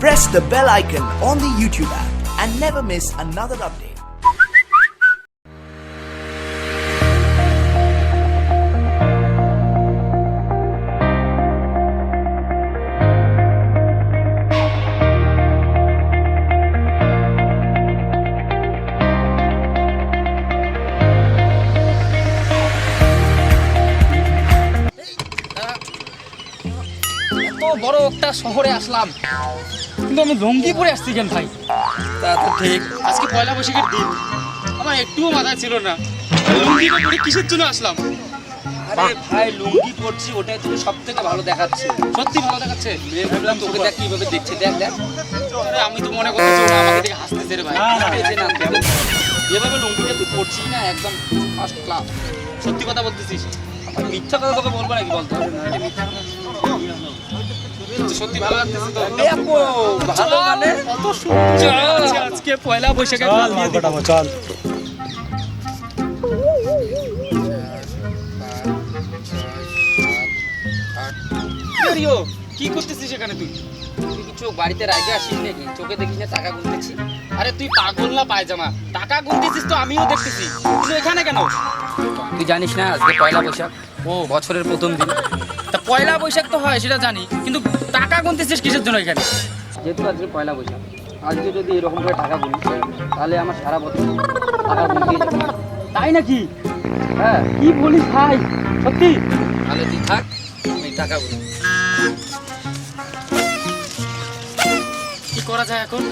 Press the bell icon on the YouTube app and never miss another update. বড় একটা শহরে আসলাম কিন্তু আমি লঙ্গি পরে আসছি কেন ভাই? তা তো ঠিক। আজকে পয়লা বৈশাখের দিন। আমার একটুও মাথায় ছিল না। লুঙ্গিটা পরে কিসের জন্য আসলাম? আরে ভাই লুঙ্গি পরছি ওটাই তুমি সব থেকে ভালো দেখাচ্ছে। সত্যি ভালো দেখাচ্ছে? মেয়ে ভাবলাম তোকে দেখ কীভাবে দেখছে দেখ দেখ। আরে আমি তো মনে করতেছি ওরা আমাকে দেখে হাসতেছে রে ভাই। যেভাবে লুঙ্গিটা তুই পরছিস না একদম ফার্স্ট ক্লাস সত্যি কথা বলতেছিস? মিথ্যা কথা তোকে বলব নাকি বলতো সত্যি ভালো লাগতেছে তো। ভালো মানে? কত সুন্দর আজকে পয়লা বৈশাখের গান দিয়ে চল। কি করতেছিস এখানে তুই? তুই কিছু বাড়িতে রাখে আসিস নাকি? চোখে দেখিস না টাকা গুনতেছি। আরে তুই পাগল না পায়জামা? টাকা গুনতেছিস তো আমিও দেখতেছি। কিন্তু এখানে কেন? তুই জানিস না আজকে পয়লা বৈশাখ। ও বছরের প্রথম দিন। তা পয়লা বৈশাখ তো হয় সেটা জানি। কিন্তু টাকা গুনতেছিস কিসের জন্য এখানে? যেহেতু আজকে পয়লা বৈশাখ আজকে যদি এরকম করে টাকা গুনি তাহলে আমার সারা বছর টাকা গুনতেই তাই নাকি? হ্যাঁ কি বলিস ভাই? সত্যি? তাহলে তুই থাক আমি টাকা গুনি কি করা যায় এখন?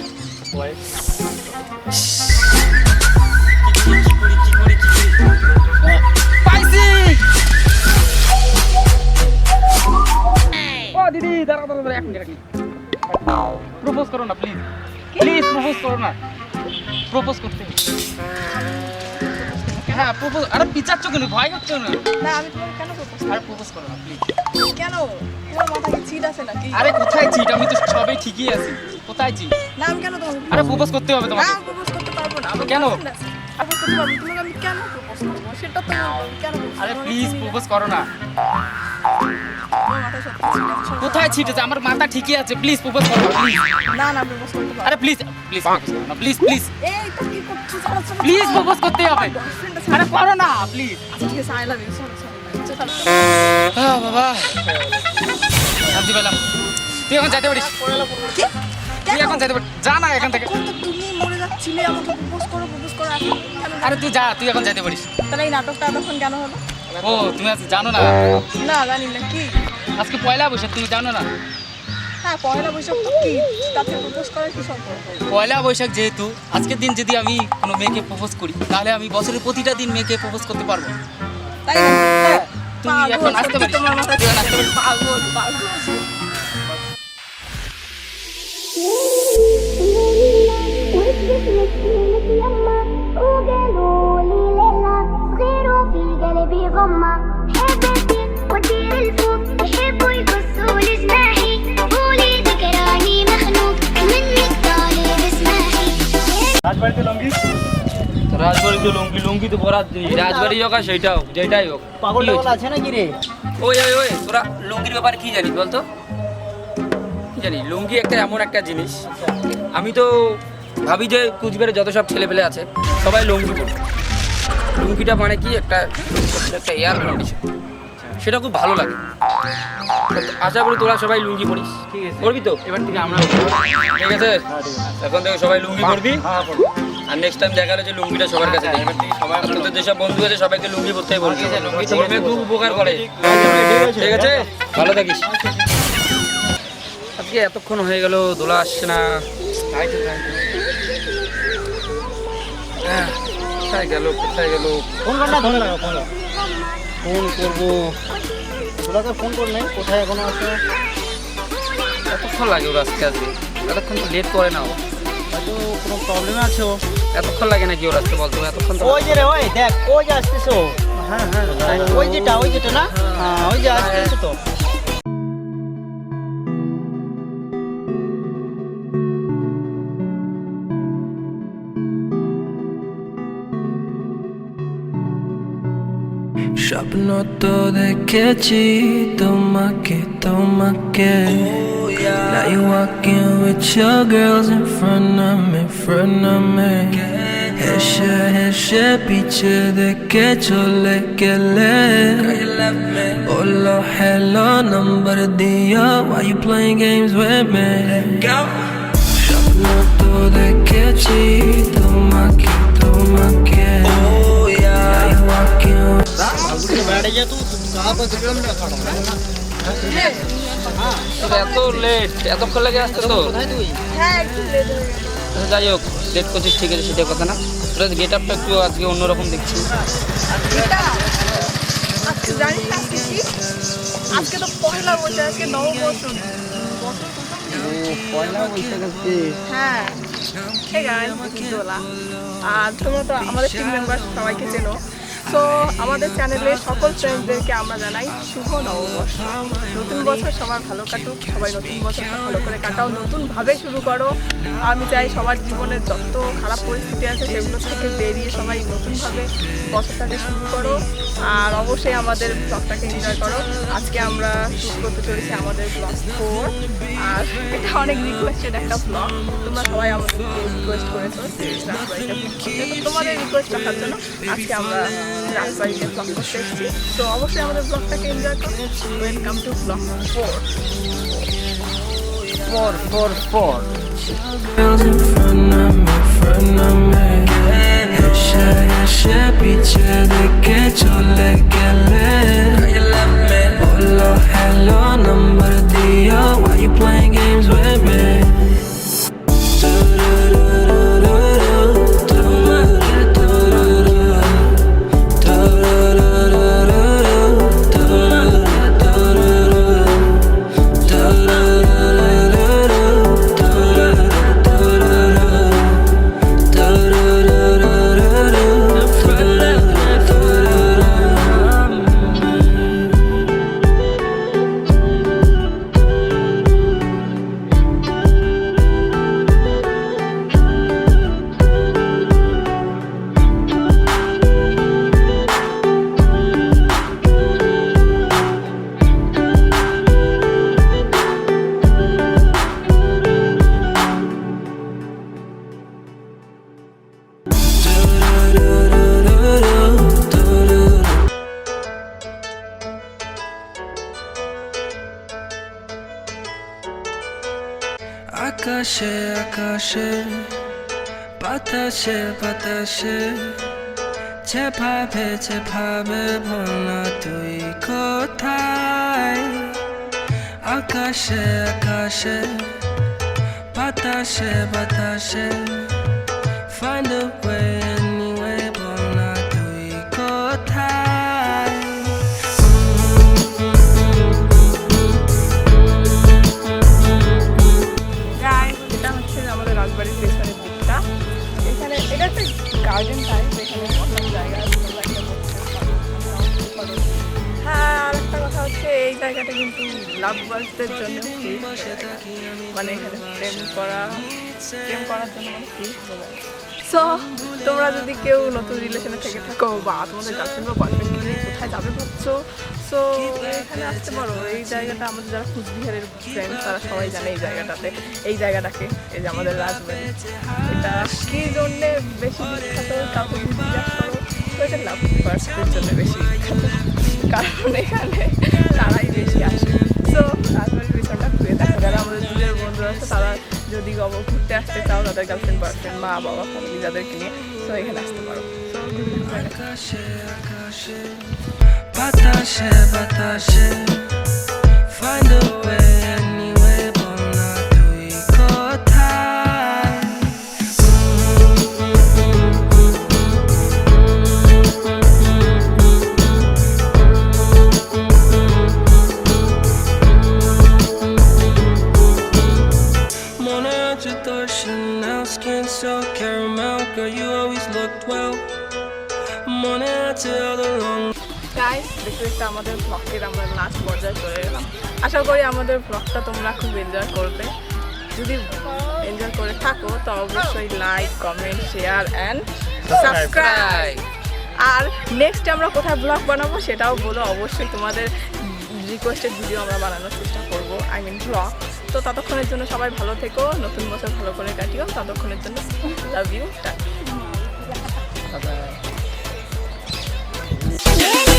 দাঁড়া দাঁড়া দাঁড়া এক মিনিট প্রপোজ করো না প্লিজ প্লিজ প্রপোজ করো না। প্রপোজ করতে হ্যাঁ প্রপোজ আরে পিচাচ্ছ কেন? ভয় হচ্ছে না? না আমি তোমাকে কেন প্রপোজ আরে প্রপোজ করো না প্লিজ কেন? তোমার মাথায় কি ছিট আছে নাকি? আরে কোথায় চিট আমি তো সবই ঠিকই আছি। কোথায় চিট না আমি কেন তোমাকে আরে প্রপোজ করতে হবে না তোমাকে। প্রপোজ করতে পারব না। আমার কেন? boyfriend আছে। প্রপোজ করতে পারব তোমাকে আমি কেন প্রপোজ করব? সেটা তো কেন আরে প্লিজ প্রপোজ করো না। কোথায় ছিটেছে আমার মাথা ঠিকই আছে। প্লিজ প্রপোজ করো না না না প্রপোজ করতে আরে প্লিজ প্লিজ না প্লিজ প্লিজ এই তো কি করছিস চলো, চলো, প্লিজ প্রপোজ করতে হবে। আরে করো না প্লিজ আচ্ছা ঠিক আছে I love you sorry sorry চলো চলো। আহ বাবা। শান্তি পেলাম। তুই এখন যেতে পারিস? তুই এখন পারিস? যা না এখান থেকে। তুমি মরে যাচ্ছিলে আমাকে প্রপোজ করো প্রপোজ করো আরে তুই যা তুই এখন পারিস। তাহলে এই নাটকটা এতক্ষণ কেন হলো? ও তুমি আজ জানো না। না জানি না কি? আজকে পয়লা বৈশাখ তুমি জানো না? হ্যাঁ পয়লা বৈশাখ পয়লা বৈশাখ যেহেতু আজকের দিন যদি আমি কোনো মেয়েকে প্রপোজ করি তাহলে আমি বছরের প্রতিটা দিন মেয়েকে প্রপোজ করতে পারব। হ্যাঁ, তুমি এখন আসতে পারি পাগল পাগল। রাজবাড়িতে লঙ্গি? তো রাজবাড়ি তো লুঙ্গি লুঙ্গি তো পরার রাজবাড়ি হোক আর সেইটাও যেটাই হোক। পাগল কি টাগল হয়েছে? আছে নাকি রে? ওই ওই ওই তোরা লুঙ্গির ব্যাপারে কি জানিস বলতো? কি জানি লুঙ্গি একটা এমন একটা জিনিস। আমি তো ভাবি যে কুচবিহারে যত সব ছেলেপেলে আছে সবাই লুঙ্গি পরে লুঙ্গিটা মানে কি? একটা একটা এয়ার কন্ডিশন সেটা খুব ভালো লাগে। আশা করি তোরা সবাই লুঙ্গি পরিস। ঠিক আছে। করবি তো? এবার থেকে আমরা ঠিক আছে? এখন থেকে সবাই লুঙ্গি করবি হ্যাঁ আর নেক্সট টাইম দেখা গেলো যে লুঙ্গিটা সবার কাছে সবাই তোদের যেসব বন্ধু আছে সবাইকে লুঙ্গি পরতে বলবি। লুঙ্গি খুব উপকার করে ঠিক আছে ভালো থাকিস। আজকে এতক্ষণ হয়ে গেল দোলা আসছে না। কোথায় গেল কোথায় গেল? ফোন করব। তোরাকে ফোন করলে কোথায় এখনও আছে? এতক্ষণ লাগে ওর আজকে আজকে এতক্ষণ তো লেট করে না ও। হয়তো কোনো প্রবলেম আছে ও। এতক্ষণ লাগে নাকি ওর আসতে বলতো? এতক্ষণ ওই যে রে ওই দেখ ওই যে আসতেছে ও। হ্যাঁ হ্যাঁ ওই যেটা ওই যেটা না? হ্যাঁ ওই যে আসতেছে তো। স্বপ্ন তো দেখেছি তোমাকে তোমাকে Now you walking with your girls in front of me, front of me. Heshe, heshe, piche de que chole que le. Hola, hello, number diya. Why you playing games with me? Shapna to de que chi, toma que, toma que. Oh yeah. Now you walking এত late এতক্ষণ লেগে আসতে তো যাই হোক late করছিস ঠিক আছে সেটা কথা না তোরা গেট আপটা একটু আজকে অন্যরকম দেখছি তো আর তোমরা তো আমাদের টিম মেম্বার সবাইকে চেনো। তো আমাদের চ্যানেলে সকল ফ্রেন্ডসদেরকে আমরা জানাই শুভ নববর্ষ। নতুন বছর সবার ভালো কাটুক, সবাই নতুন বছর ভালো করে কাটাও, নতুনভাবে শুরু করো। আমি চাই সবার জীবনের যত খারাপ পরিস্থিতি আছে সেগুলো থেকে বেরিয়ে সবাই নতুনভাবে বছরটাকে শুরু করো। আর অবশ্যই আমাদের ব্লগটাকে এনজয় করো। আজকে আমরা শুরু করতে চলেছি আমাদের ব্লগ ফোর আর এটা অনেক রিকোয়েস্টেড একটা ব্লগ তোমরা সবাই আমাদের রিকোয়েস্ট করেছ। তোমাদের রিকোয়েস্ট রাখার জন্য আজকে আমরা রাজবাড়িতে ব্লগ করতে এসেছি তো অবশ্যই আমাদের ব্লগটাকে এনজয় করো welcome to blog four four four four hello, number. Why you playing games with me? আকাশে আকাশে, বাতাসে বাতাসে, যেভাবে যেভাবে ভোলা তুই কোথায়? আকাশে আকাশে, বাতাসে বাতাসে, Find a জায়গাটা কিন্তু লাভ বার্সদের জন্য মানে এখানে প্রেম করা, প্রেম করার জন্য মানে ফ্রি তোমরা যদি কেউ নতুন রিলেশনে থেকে থাকো বা তোমাদের গার্লফ্রেন্ড বা বয়ফ্রেন্ড নিয়ে কোথায় যাবে ভাবছ সো এখানে আসতে পারো। এই জায়গাটা আমাদের যারা কুচবিহারের ফ্রেন্ড তারা সবাই জানে এই জায়গাটাতে। এই জায়গাটাকে, এই যে আমাদের রাজবাড়ি। এটা কী জন্যে বেশি বিখ্যাত? কাউকে জিজ্ঞাসা করো, তো এটা লাভ ফার্স্টের জন্য বেশি বিখ্যাত। কারণ এখানে তারাই বেশি আসে। তো রাজবাড়ির বিষয়টা ঘুরে দেখো যারা আমাদের দূরের বন্ধু আছে, তারা যদি গব ঘুরতে আসতে চাও, তাদের গার্লফ্রেন্ড বয়ফ্রেন্ড মা, বাবা ফ্যামিলি যাদেরকে নিয়ে তো এখানে আসতে পারো। বাতাসে বাতাসে, Find a way দেখতে আমাদের ব্লগের আমরা লাস্ট পর্যায়ে চলে গেলাম আশা করি আমাদের ব্লগটা তোমরা খুব এনজয় করবে। যদি এনজয় করে থাকো, তো অবশ্যই like comment share and subscribe R next আমরা কোথায় ব্লগ বানাবো সেটাও বলো। অবশ্যই তোমাদের রিকোয়েস্টেড ভিডিও আমরা বানানোর চেষ্টা করব। আই মিন ব্লগ তো ততক্ষণের জন্য সবাই ভালো থেকো, নতুন বছর ভালো করে কাটিও। ততক্ষণের জন্য লাভ ইউ Yeah.